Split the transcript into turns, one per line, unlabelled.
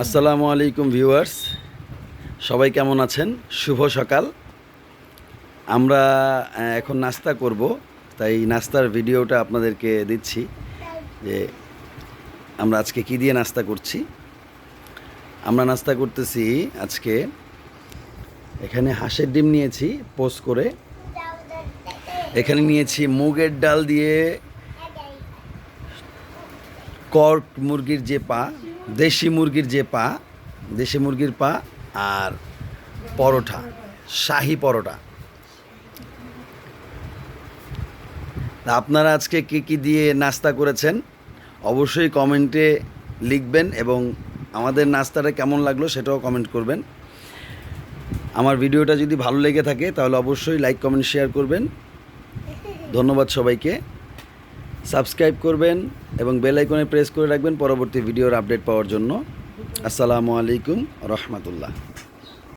আসসালামু আলাইকুম ভিউয়ার্স। সবাই কেমন আছেন? শুভ সকাল। আমরা এখন নাস্তা করব, তাই নাস্তার ভিডিওটা আপনাদেরকে দিচ্ছি যে আমরা আজকে কি দিয়ে নাস্তা করছি। আমরা নাস্তা করতেছি আজকে এখানে হাঁসের ডিম নিয়েছি পোস্ট করে। এখানে নিয়েছি মুগের ডাল দিয়ে কর্ক মুরগির যে পা, দেশি মুরগির যে পা, দেশি মুরগির পা আর পরোটা, শাহি পরোটা। আপনারা আজকে কি কি দিয়ে নাস্তা করেছেন? অবশ্যই কমেন্টে লিখবেন এবং আমাদের নাস্তাটা কেমন লাগল সেটাও কমেন্ট করবেন। আমার ভিডিওটা যদি ভালো লেগে থাকে তাহলে অবশ্যই লাইক, কমেন্ট, শেয়ার করবেন। ধন্যবাদ সবাইকে। সাবস্ক্রাইব করবেন এবং বেল আইকনে প্রেস করে রাখবেন পরবর্তী ভিডিওর আপডেট পাওয়ার জন্য। আসসালামু আলাইকুম রহমতুল্লাহ।